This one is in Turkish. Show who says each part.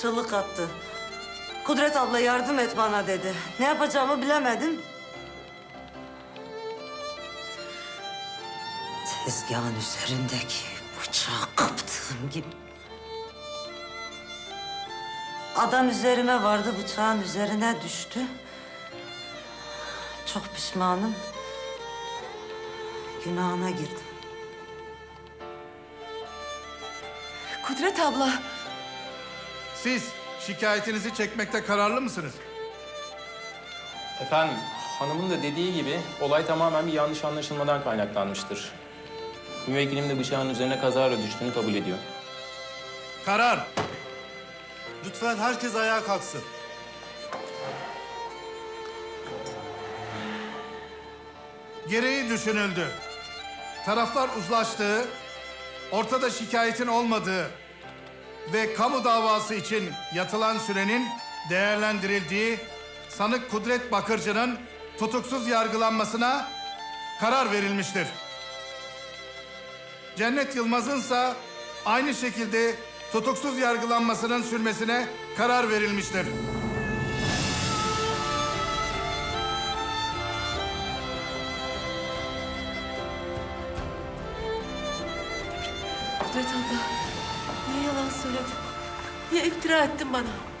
Speaker 1: çığlık attı. Kudret abla yardım et bana dedi. Ne yapacağımı bilemedim. Tezgahın üzerindeki bıçağı kaptığım gibi. Adam üzerime vardı, bıçağın üzerine düştü. Çok pişmanım. Günahına girdim.
Speaker 2: Kudret abla.
Speaker 3: Siz şikayetinizi çekmekte kararlı mısınız?
Speaker 4: Efendim, hanımın da dediği gibi olay tamamen bir yanlış anlaşılmadan kaynaklanmıştır. Müvekkilim de bıçağın üzerine kazara düştüğünü kabul ediyor.
Speaker 3: Karar.
Speaker 5: Lütfen herkes ayağa kalksın.
Speaker 3: Gereği düşünüldü. Taraflar uzlaştığı, ortada şikayetin olmadığı ve kamu davası için yatılan sürenin değerlendirildiği sanık Kudret Bakırcı'nın tutuksuz yargılanmasına karar verilmiştir. Cennet Yılmaz'ınsa aynı şekilde tutuksuz yargılanmasının sürmesine karar verilmiştir.
Speaker 2: Kudret abla. Söyledin? Niye iftira ettin bana?